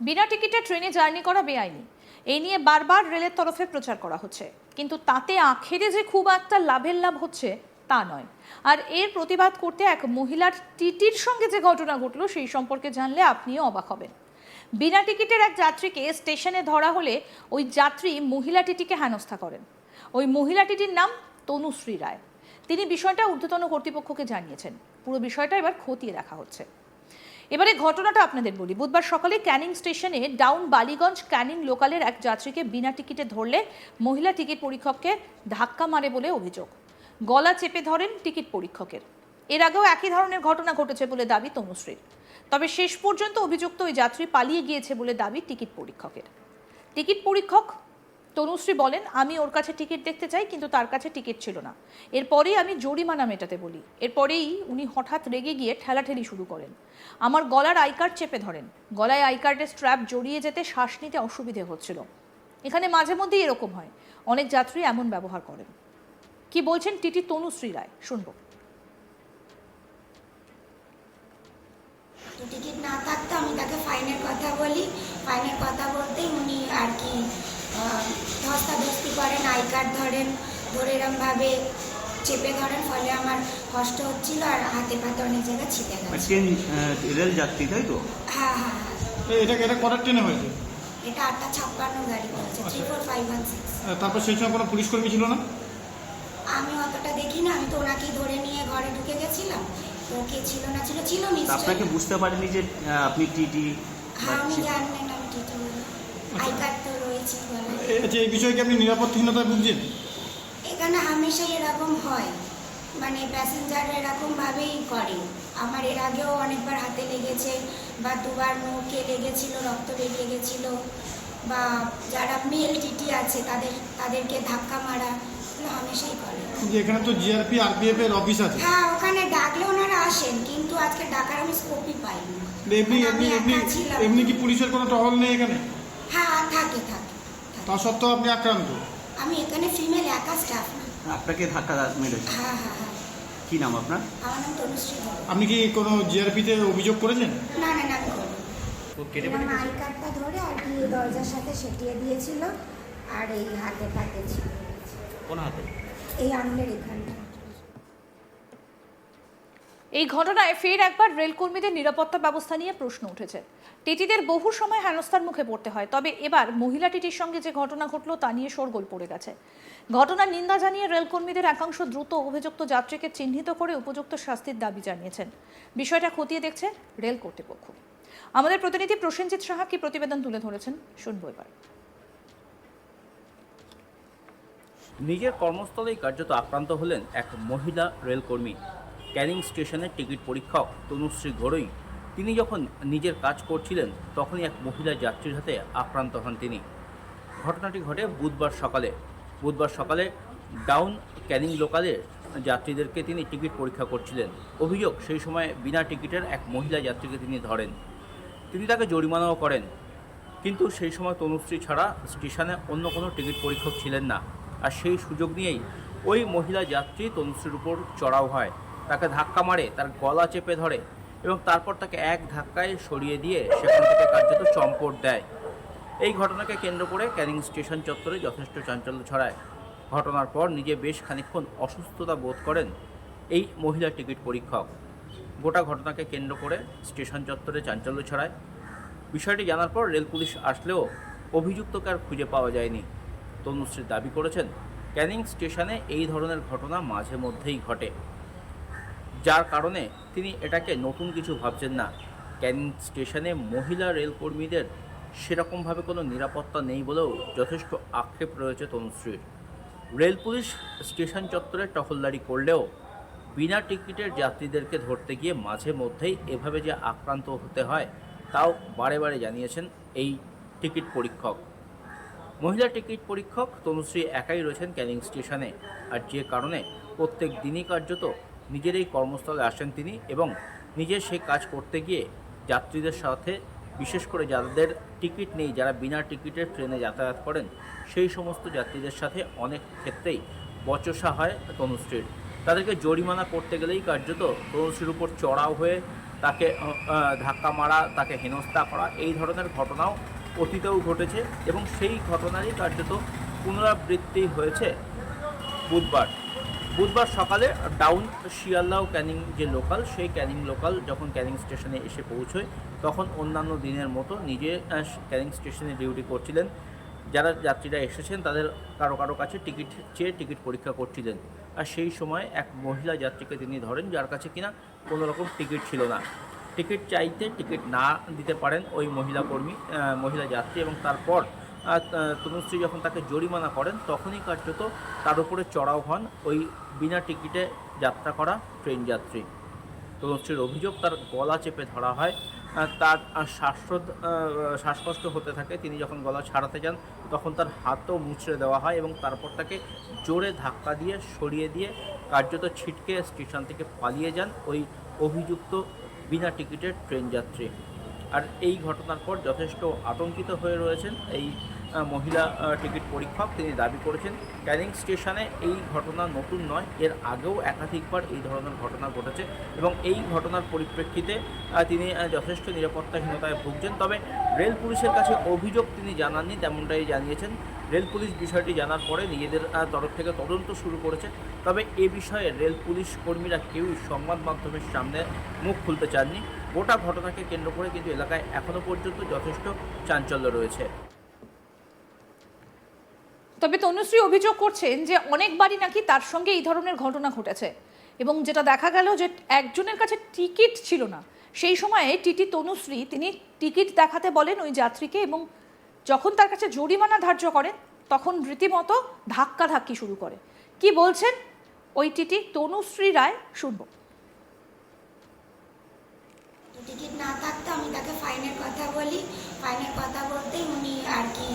বিনা টিকিটে ট্রেনে জার্নি করা বেআইনি। এই নিয়ে বারবার রেলের তরফে প্রচার করা হচ্ছে। কিন্তু তাতে আখেরে যে খুব একটা লাভের লাভ হচ্ছে, তা নয়। আর এর প্রতিবাদ করতে এক মহিলার টিটির সঙ্গে যে ঘটনা ঘটলো, সেই সম্পর্কে জানলে আপনিও অবাক হবেন। বিনা টিকিটের এক যাত্রীকে স্টেশনে ধরা হলে ওই যাত্রী মহিলা টিটিকে হেনস্থা করেন। ওই মহিলা টিটির নাম তনুশ্রী রায়। তিনি বিষয়টা ঊর্ধ্বতন কর্তৃপক্ষকে জানিয়েছেন। পুরো বিষয়টা এবার খতিয়ে দেখা হচ্ছে। এবারে ঘটনাটা আপনাদের বলি। বুধবার সকালে ক্যানিং স্টেশনে ডাউন বালিগঞ্জ ক্যানিং লোকালের এক যাত্রীকে বিনা টিকিটে ধরলে মহিলা টিকিট পরীক্ষককে ধাক্কা মারে বলে অভিযোগ। গলা চেপে ধরেন টিকিট পরীক্ষকের। এর আগেও একই ধরনের ঘটনা ঘটেছে বলে দাবি তনুশ্রীর। তবে শেষ পর্যন্ত অভিযুক্ত ওই যাত্রী পালিয়ে গিয়েছে বলে দাবি টিকিট পরীক্ষকের। টিকিট পরীক্ষক তনুশ্রী বলেন, আমি ওর কাছে টিকিট দেখতে চাই, কিন্তু তার কাছে টিকিট ছিল না। এরপরেই আমি জরিমানা মেটাতে বলি। এরপরেই উনি হঠাৎ রেগে গিয়ে ঠেলাঠেলি শুরু করেন। আমার গলার আই কার্ড চেপে ধরেন। গলায় আই কার্ডের স্ট্র্যাপ জড়িয়ে যেতে শ্বাস নিতে অসুবিধে হচ্ছিল। এখানে মাঝে মধ্যেই এরকম হয়। অনেক যাত্রী এমন ব্যবহার করেন। কি বলছেন টিটি তনুশ্রী রায়? শুনব। টিকিট না থাকতো আমি তাকে ফাইনের কথা বলি। ফাইনের কথা বলতেই উনি আর কি ধস্তাধস্তি করেন আই কার্ড ধরেন ধরে এরমভাবে চেপে ধরেন ফলে আমার কষ্ট হচ্ছিল আর হাতে পাতে অনেক জায়গায় ছিটে গেছে। রেল যাত্রী তাই তো? হ্যাঁ হ্যাঁ হ্যাঁ। এটা এটা কটার ট্রেনে হয়েছে? এটা আটটা ছাপ্পান্ন গাড়ি করেছে three four five one six তারপর সেই সময় কোনো পুলিশ কর্মী ছিল না? আমি অতটা দেখি না আমি তো ওনাকেই ধরে নিয়ে ঘরে ঢুকে গেছিলাম। তো কে ছিল না ছিল ছিল নিশ্চয়ই। আপনাকে বুঝতে পারেনি যে আপনি টিটি হ্যাঁ আমি জানলেন আমি টিটি আই কার্ড তো রয়েছে যে এই বিষয়ে কি আপনি নিরাপত্তাহীনতায় ভুগছেন? এখানে হামেশাই এরকম হয়। মানে প্যাসেঞ্জার এরকম ভাবেই করে। আমার এর আগেও অনেকবার হাতে লেগেছে বা দুবার মুখে লেগেছিল রক্ত বেরিয়ে গেছিল বা যারা মেল টিটি আছে তাদের তাদেরকে ধাক্কা মারা হামেশাই করে। এখানে তো জিআরপি আরপিএফ এর অফিস আছে। হ্যাঁ ওখানে ডাকলে ওনারা আসেন কিন্তু আজকে ডাকার আমি স্কোপই পাইনি। এমনি মানে এমনি এমনি কি পুলিশের কোনো টহল নেই এখানে? হ্যাঁ থাকে থাকে। তা সত্ত্বেও আপনি আক্রান্ত? আমি এখানে ফিমেল একা স্টাফ না। আপনাকে ধাক্কা মেরেছে? হ্যাঁ হ্যাঁ হ্যাঁ। কি নাম আপনার? আমার নাম তনুশ্রী আপনি কি কোনো জিআরপিতে অভিযোগ করেছেন? না না না আমি করব আমার আই কার্ডটা ধরে আর কি দরজার সাথে সেটিয়ে দিয়েছিল আর এই হাতে পাতে ছিল। কোন হাতে? এই আঙুলের এখানটা। এই ঘটনায় ফের একবার রেলকর্মীদের নিরাপত্তা ব্যবস্থা নিয়ে প্রশ্ন উঠেছে। টিটিদের বহু সময় হেনস্থার মুখে পড়তে হয়, তবে এবার মহিলা টিটির সঙ্গে যে ঘটনা ঘটলো তা নিয়ে শোরগোল পড়ে গেছে। ঘটনার নিন্দা জানিয়ে রেলকর্মীদের একাংশ দ্রুত অভিযুক্ত যাত্রীকে চিহ্নিত করে উপযুক্ত শাস্তির দাবি জানিয়েছেন। বিষয়টা খতিয়ে দেখছে রেল কর্তৃপক্ষ। আমাদের প্রতিনিধি প্রসেনজিৎ সাহা কি প্রতিবেদন তুলে ধরেছেন শুনব এবার। নিজের কর্মস্থলেই কার্যত আক্রান্ত হলেন এক মহিলা রেলকর্মী। ক্যানিং স্টেশনের টিকিট পরীক্ষক তনুশ্রী ঘোড়ই তিনি যখন নিজের কাজ করছিলেন, তখনই এক মহিলা যাত্রীর হাতে আক্রান্ত হন তিনি। ঘটনাটি ঘটে বুধবার সকালে। বুধবার সকালে ডাউন ক্যানিং লোকালের যাত্রীদেরকে তিনি টিকিট পরীক্ষা করছিলেন। অভিযোগ, সেই সময় বিনা টিকিটের এক মহিলা যাত্রীকে তিনি ধরেন। তিনি তাকে জরিমানাও করেন। কিন্তু সেই সময় তনুশ্রী ছাড়া স্টেশনে অন্য কোনো টিকিট পরীক্ষক ছিলেন না। আর সেই সুযোগ নিয়েই ওই মহিলা যাত্রী তনুশ্রীর উপর চড়াও হয়। তাকে ধাক্কা মারে, তার গলা চেপে ধরে এবং তারপর তাকে এক ধাক্কায় সরিয়ে দিয়ে সেখান থেকে কার্যত চম্পট দেয়। এই ঘটনাকে কেন্দ্র করে ক্যানিং স্টেশন চত্বরে যথেষ্ট চাঞ্চল্য ছড়ায়। ঘটনার পর নিজে বেশ খানিকক্ষণ অসুস্থতা বোধ করেন এই মহিলা টিকিট পরীক্ষক। গোটা ঘটনাকে কেন্দ্র করে স্টেশন চত্বরে চাঞ্চল্য ছড়ায়। বিষয়টি জানার পর রেল পুলিশ আসলেও অভিযুক্তকে আর খুঁজে পাওয়া যায়নি। তনুশ্রী দাবি করেছেন, ক্যানিং স্টেশনে এই ধরনের ঘটনা মাঝে মধ্যেই ঘটে। যার কারণে তিনি এটাকে নতুন কিছু ভাবছেন না। ক্যানিং স্টেশনে মহিলা রেলকর্মীদের সেরকমভাবে কোনো নিরাপত্তা নেই বলেও যথেষ্ট আক্ষেপ রয়েছে তনুশ্রীর। রেল পুলিশ স্টেশন চত্বরে টহলদারি করলেও বিনা টিকিটের যাত্রীদেরকে ধরতে গিয়ে মাঝে মধ্যেই এভাবে যে আক্রান্ত হতে হয়, তাও বারে বারে জানিয়েছেন এই টিকিট পরীক্ষক। মহিলা টিকিট পরীক্ষক তনুশ্রী একাই রয়েছেন ক্যানিং স্টেশনে। আর যে কারণে প্রত্যেক দিনই কার্যত নিজের এই কর্মস্থলে আসেন তিনি এবং নিজের সেই কাজ করতে গিয়ে যাত্রীদের সাথে, বিশেষ করে যাদের টিকিট নেই, যারা বিনা টিকিটের ট্রেনে যাতায়াত করেন, সেই সমস্ত যাত্রীদের সাথে অনেক ক্ষেত্রেই বচসা হয় তনুশ্রীর তাদেরকে জরিমানা করতে গেলেই কার্যত তনুশ্রীর উপর চড়াও হয়ে তাকে ধাক্কা মারা, তাকে হেনস্থা করা, এই ধরনের ঘটনাও অতীতেও ঘটেছে এবং সেই ঘটনারই কার্যত পুনরাবৃত্তি হয়েছে বুধবার। বুধবার সকালে ডাউন শিয়ালদাহ ক্যানিং যে লোকাল সেই ক্যানিং লোকাল যখন ক্যানিং স্টেশনে এসে পৌঁছয়, তখন অন্যান্য দিনের মতো নিজে ক্যানিং স্টেশনে ডিউটি করছিলেন। যারা যাত্রীরা এসেছেন, তাদের কারও কারও কাছে টিকিট চেয়ে টিকিট পরীক্ষা করছিলেন। আর সেই সময় এক মহিলা যাত্রীকে তিনি ধরেন, যার কাছে কিনা কোনো রকম টিকিট ছিল না। টিকিট চাইতে টিকিট না দিতে পারেন ওই মহিলা কর্মী মহিলা যাত্রী এবং তারপর তনুশ্রী যখন তাকে জরিমানা করেন, তখনই কার্যত তার উপরে চড়াও হন ওই বিনা টিকিটে যাত্রা করা ট্রেন যাত্রী। তনুশ্রীর অভিযোগ তার গলা চেপে ধরা হয় তার শ্বাসরোধ শ্বাসকষ্ট হতে থাকে। তিনি যখন গলা ছাড়াতে যান, তখন তার হাতও মুচড়ে দেওয়া হয় এবং তারপর তাকে জোরে ধাক্কা দিয়ে, সরিয়ে দিয়ে কার্যত ছিটকে স্টেশন থেকে পালিয়ে যান ওই অভিযুক্ত বিনা টিকিটের ট্রেন যাত্রী। আর এই ঘটনার পর যথেষ্ট আতঙ্কিত হয়ে রয়েছেন এই মহিলা টিকিট পরীক্ষক তিনি দাবি করেছেন, ক্যানিং স্টেশনে এই ঘটনা নতুন নয়, এর আগেও একাধিকবার এই ধরনের ঘটনা ঘটেছে এবং এই ঘটনার পরিপ্রেক্ষিতে তিনি যথেষ্ট নিরাপত্তাহীনতায় ভুগছেন। তবে রেল পুলিশের কাছে অভিযোগ তিনি জানাননি, তেমনটাই জানিয়েছেন। রেল পুলিশ বিষয়টি জানার পরে নিজেদের তরফ থেকে তদন্ত শুরু করেছে। তবে এ বিষয়ে রেল পুলিশ কর্মীরা কেউই সংবাদ মাধ্যমের সামনে মুখ খুলতে চাননি। গোটা ঘটনাকে কেন্দ্র করে কিন্তু এলাকায় এখনও পর্যন্ত যথেষ্ট চাঞ্চল্য রয়েছে। তবে তনুশ্রী অভিযোগ করছেন যে অনেকবারই নাকি তার সঙ্গে এই ধরনের ঘটনা ঘটেছে। এবং যেটা দেখা গেল যে একজনের কাছে টিকিট ছিল না। সেই সময়ে টিটি তনুশ্রী, তিনি টিকিট দেখাতে বলেন ওই যাত্রীকে এবং যখন তার কাছে জরিমানা ধার্য করেন, তখন রীতিমতো ধাক্কাধাক্কি শুরু করে। কি বলছেন ওই টিটি তনুশ্রী রায়? শুনব। টিকিট না থাকতো আমি তাকে ফাইনের কথা বলি। ফাইনের কথা বলতেই উনি আর কি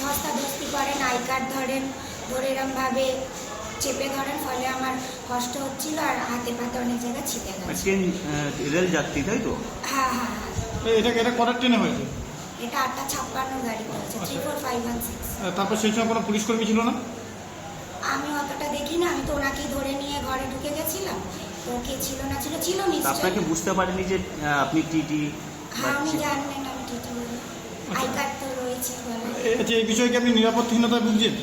ধস্তাধস্তি করেন আই কার্ড ধরেন ধরে এরমভাবে চেপে ধরেন ফলে আমার কষ্ট হচ্ছিল আর হাতে পাতে অনেক জায়গায় ছিটে গেছে। ট্রেন রেল যাত্রী তাই তো? হ্যাঁ হ্যাঁ হ্যাঁ। এটা এটা কটার ট্রেনে হয়েছে? এটা আটটা ছাপ্পান্ন গাড়ি করেছে three four five one six তারপর সেই সময় কোনো পুলিশ কর্মী ছিল না? আমি অতটা দেখি না আমি তো ওনাকেই ধরে নিয়ে ঘরে ঢুকে গেছিলাম। তো কে ছিল না ছিল ছিল নিশ্চয়ই। আপনাকে বুঝতে পারেনি যে আপনি টিটি হ্যাঁ উনি জানলেন আমি টিটি বলে। আই কার্ড তো আচ্ছা এই বিষয়ে কি আপনি নিরাপত্তাহীনতায় ভুগছেন?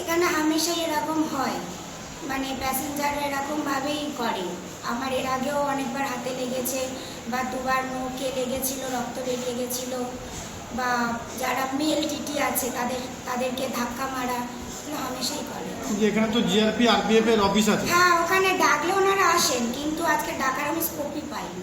এখানে হামেশাই এরকম হয়। মানে প্যাসেঞ্জার এরকম ভাবেই করে। আমার এর আগেও অনেকবার হাতে লেগেছে বা দুবার মুখে লেগেছিল রক্ত বেরিয়ে গেছিল বা যারা মেল টিটি আছে তাদের তাদেরকে ধাক্কা মারা হামেশাই করে। এখানে তো জিআরপি আরপিএফ এর অফিস আছে। হ্যাঁ ওখানে ডাকলে ওনারা আসেন কিন্তু আজকে ডাকার আমি স্কোপই পাইনি।